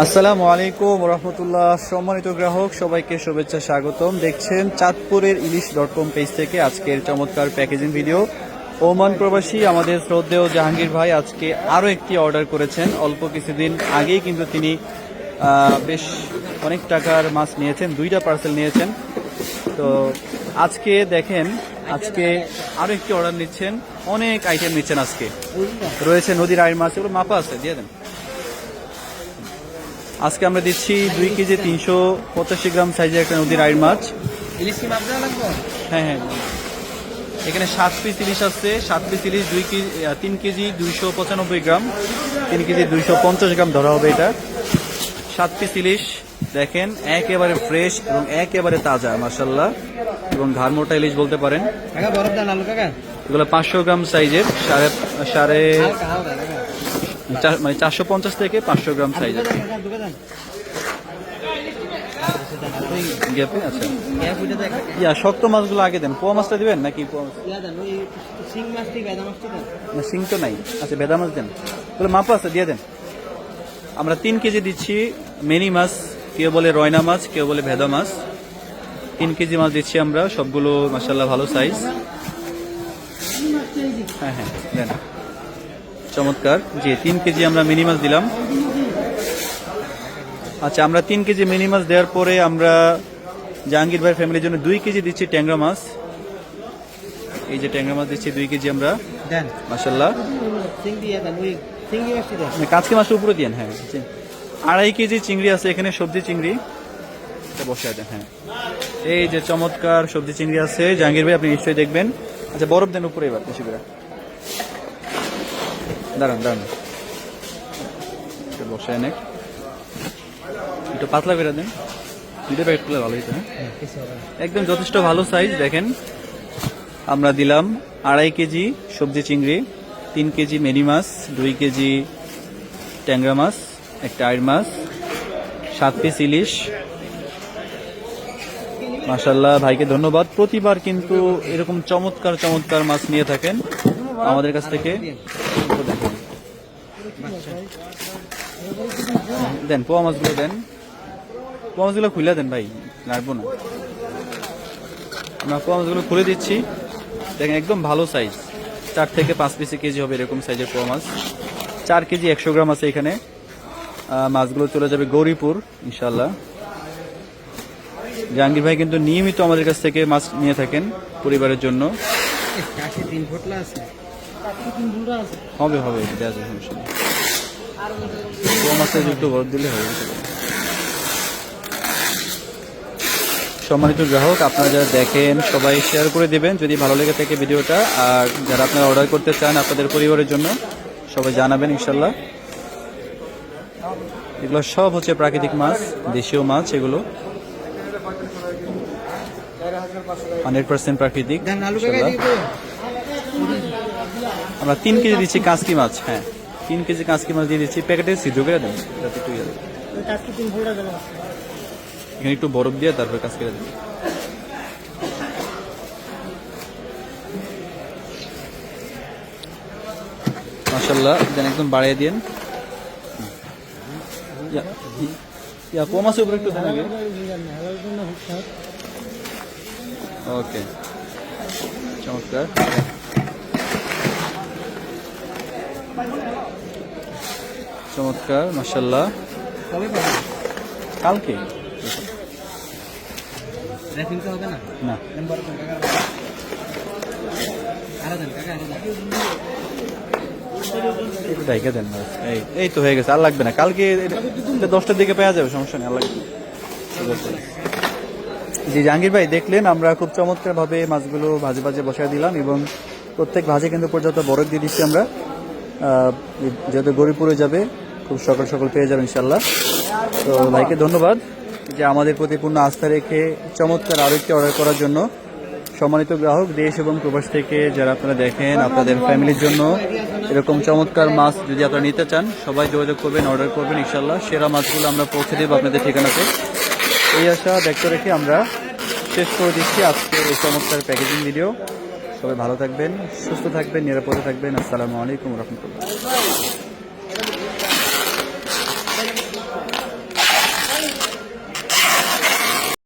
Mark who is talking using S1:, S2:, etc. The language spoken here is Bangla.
S1: আসসালামু আলাইকুম রহমতুল্লাহ। সম্মানিত গ্রাহক, সবাইকে শুভেচ্ছা স্বাগতম। দেখছেন চাঁদপুরের ইলিশ ডট কম পেজ থেকে আজকের চমৎকার প্যাকেজিং ভিডিও ওমান প্রবাসী, আমাদের শ্রদ্ধেয় জাহাঙ্গীর ভাই আজকে আরও একটি অর্ডার করেছেন। অল্প কিছুদিন আগেই কিন্তু তিনি বেশ অনেক টাকার মাছ নিয়েছেন, দুইটা পার্সেল নিয়েছেন। তো আজকে দেখেন, আজকে আরও একটি অর্ডার নিচ্ছেন, অনেক আইটেম নিচ্ছেন আজকে। রয়েছে নদীর আয়ের মাছ, এগুলো মাপা আছে, দিয়ে দেন। আজকে আমরা দিচ্ছি দুই কেজি তিনশো পঁচাশি গ্রাম সাইজের একটা নদীর আইর মাছ।
S2: ইলিশ কি মাপ
S1: হ্যাঁ হ্যাঁ। এখানে সাত পিস ইলিশ আছে। সাত পিস ইলিশ দুই কেজি তিন কেজি দুইশো পঁচানব্বই গ্রাম। তিন কেজি দুইশো পঞ্চাশ গ্রাম ধরা হবে এটা। সাত পিস ইলিশ দেখেন একেবারে ফ্রেশ এবং একেবারে তাজা মার্শাল্লাহ এবং ঘাড়মোটা ইলিশ বলতে পারেন। এগুলো পাঁচশো গ্রাম সাইজের সাড়ে সাড়ে মানে চারশো পঞ্চাশ থেকে পাঁচশো গ্রাম
S2: সাইজ ওই
S1: গ্যাপে আচ্ছা
S2: ইয়া
S1: শক্ত মাছগুলো আগে দেন। পোয়া মাছটা দিবেন নাকি পোয়া মাছ?
S2: শিং
S1: তো নাই। আচ্ছা বেদা মাছ দেন। তাহলে মাপা আছে দিয়ে দেন। আমরা তিন কেজি দিচ্ছি মেনি মাছ কেউ বলে রয়না মাছ কেউ বলে ভেদা মাছ। তিন কেজি মাছ দিচ্ছি আমরা সবগুলো মাসাল্লাহ ভালো সাইজ হ্যাঁ হ্যাঁ দেন। চমৎকার। জি তিন কেজি আমরা মিনি মাছ দিলাম। আচ্ছা আমরা তিন কেজি মিনি মাছ দেওয়ার পরে আমরা জাহাঙ্গীর ভাই ফ্যামিলির জন্য দুই কেজি দিচ্ছি ট্যাংরা মাছ। এই যে ট্যাংরা মাছ দিচ্ছি দুই কেজি আমরা।
S2: দেন।
S1: মাসাল্লাহ
S2: দিয়ে
S1: কাঁচকি মাছটা উপরে দিয়েন হ্যাঁ আড়াই কেজি চিংড়ি আছে এখানে সবজি চিংড়ি। বসে আছে হ্যাঁ। এই যে চমৎকার সবজি চিংড়ি আছে জাহাঙ্গীর ভাই আপনি নিশ্চয়ই দেখবেন। আচ্ছা বরফ দেন উপরে এবার বেশি করে। দাঁড়ান দাঁড়ান। বসে অনেক একটু পাতলা করে দেন। দুটো করলে ভালো হ্যাঁ। একদম যথেষ্ট ভালো সাইজ দেখেন। আমরা দিলাম আড়াই কেজি সবজি চিংড়ি, তিন কেজি মেনি মাছ, দুই কেজি ট্যাংরা মাছ, একটা আইর মাছ, সাত পিস ইলিশ। মাসাল্লাহ ভাইকে ধন্যবাদ। প্রতিবার কিন্তু এরকম চমৎকার চমৎকার মাছ নিয়ে থাকেন। আমাদের কাছ থেকে দেন পোয়া মাছগুলো দেন। পোয়া মাছগুলো খুলে দেন ভাই রাখব না। আমরা পোয়া মাছগুলো খুলে দিচ্ছি। দেখেন একদম ভালো সাইজ চার থেকে পাঁচ পিসে কেজি হবে এরকম সাইজের পোয়া মাছ। চার কেজি একশো গ্রাম আছে এখানে। মাছগুলো চলে যাবে গৌরীপুর ইনশাল্লাহ জাহাঙ্গীর ভাই কিন্তু নিয়মিত আমাদের কাছ থেকে মাছ নিয়ে থাকেন পরিবারের জন্য।
S2: এ, কাশি তিন ফুটলা আছে। তিন ফুটলা আছে।
S1: হবে হবে দেওয়া যায় সমস্যা নেই। পোয়া মাছের একটু দিলে সম্মানিত গ্রাহক, আপনারা যারা দেখেন, সবাই শেয়ার করে দেবেন যদি ভালো লেগে থাকে ভিডিওটা। আর যারা আপনারা অর্ডার করতে চান আপনাদের পরিবারের জন্য, সবাই জানাবেন ইনশাল্লাহ এগুলো সব হচ্ছে প্রাকৃতিক মাছ, দেশীয় মাছ এগুলো। হান্ড্রেড পার্সেন্ট প্রাকৃতিক আমরা তিন কেজি দিচ্ছি কাঁচকি মাছ হ্যাঁ। তিন কেজি কাঁচকি মাছ দিয়ে দিচ্ছি প্যাকেটে সিদ্ধ করে দেন যাতে একটু ইয়ে এখানে একটু বরফ দিয়ে তারপরে কাজ করে দেন মাসাল্লাহ দেন একদম বাড়িয়ে দিন ইয়া, উপরে একটু দেন আগে। ওকে। চমৎকার। চমৎকার মাসাল্লাহ কালকে?
S2: না? দেন।
S1: এই এই তো হয়ে গেছে আর লাগবে না। কালকে দশটার দিকে পাওয়া যাবে সমস্যা নেই আর লাগবে জি জাহাঙ্গীর ভাই দেখলেন আমরা খুব চমৎকার ভাবে মাছগুলো ভাজে ভাজে বসায় দিলাম এবং প্রত্যেক ভাজে কিন্তু পর্যাপ্ত বরফ দিয়ে দিচ্ছি আমরা। যেহেতু গরিপুরে যাবে খুব সকাল সকাল পেয়ে যাবেন ইনশাল্লাহ তো ভাইকে ধন্যবাদ যে আমাদের প্রতি পূর্ণ আস্থা রেখে চমৎকার আরও একটি অর্ডার করার জন্য। সম্মানিত গ্রাহক, দেশ এবং প্রবাস থেকে যারা আপনারা দেখেন, আপনাদের ফ্যামিলির জন্য এরকম চমৎকার মাছ যদি আপনারা নিতে চান, সবাই যোগাযোগ করবেন, অর্ডার করবেন ইনশাল্লাহ সেরা মাছগুলো আমরা পৌঁছে দেবো আপনাদের ঠিকানাতে। এই আশা ব্যক্ত রেখে আমরা শেষ করে দিচ্ছি আজকে এই চমৎকার প্যাকেজিং ভিডিও সবাই ভালো থাকবেন, সুস্থ থাকবেন, নিরাপদে থাকবেন। আসসালামু আলাইকুম রহমতুল্লাহ।